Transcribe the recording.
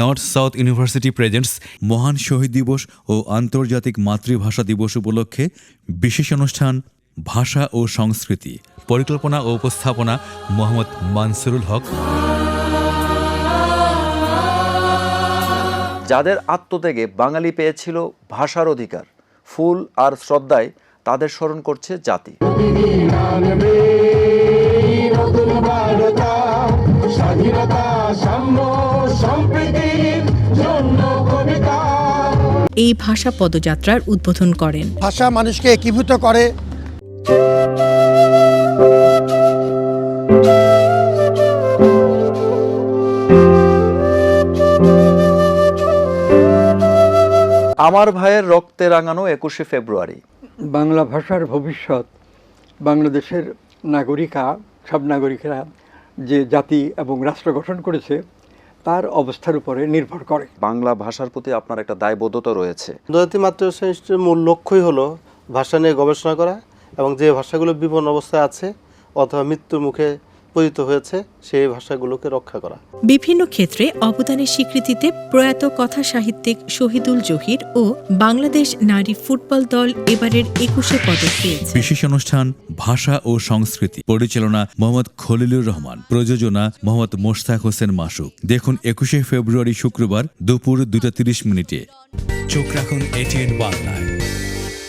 North south university presents মহান শহীদ দিবস ও আন্তর্জাতিক মাতৃভাষা দিবস উপলক্ষে বিশেষ অনুষ্ঠান, ভাষা ও সংস্কৃতি। পরিকল্পনা ও উপস্থাপনা মোহাম্মদ মানসুরুল হক। যাদের আত্মত্যাগে বাঙালি পেয়েছিল ভাষার অধিকার, ফুল আর শ্রদ্ধায় তাদের স্মরণ করছে জাতি। এই ভাষা পদযাত্রার উদ্বোধন করেন। ভাষা মানুষকে একীভূত করে। আমার ভাইয়ের রক্তে রাঙানো একুশে ফেব্রুয়ারি। বাংলা ভাষার ভবিষ্যৎ বাংলাদেশের নাগরিকা সব নাগরিকরা যে জাতি এবং রাষ্ট্র গঠন করেছে তার অবস্থার উপরে নির্ভর করে। বাংলা ভাষার প্রতি আপনার একটা দায়বদ্ধতা রয়েছে। আন্তর্জাতিক মাতৃভাষা ইনস্টিটিউটের মূল লক্ষ্যই হলো ভাষা নিয়ে গবেষণা করা এবং যে ভাষাগুলো বিপন্ন অবস্থায় আছে অথবা মৃত্যুর মুখে পতিত হয়েছে সেই ভাষাগুলোকে রক্ষা করা। বিভিন্ন ক্ষেত্রে অবদানের স্বীকৃতিতে প্রয়াত কথা সাহিত্যিক শহীদুল জহির ও বাংলাদেশ নারী ফুটবল দল এবারের একুশে পদক পেয়েছে। বিশেষ অনুষ্ঠান ভাষা ও সংস্কৃতি। পরিচালনা মোহাম্মদ খলিলুর রহমান। প্রযোজনা মোহাম্মদ মোশতাক হোসেন মাসুক। দেখুন একুশে ফেব্রুয়ারি শুক্রবার দুপুর দুটা তিরিশ মিনিটে। চোখ রাখুন এটিএন বাংলায়।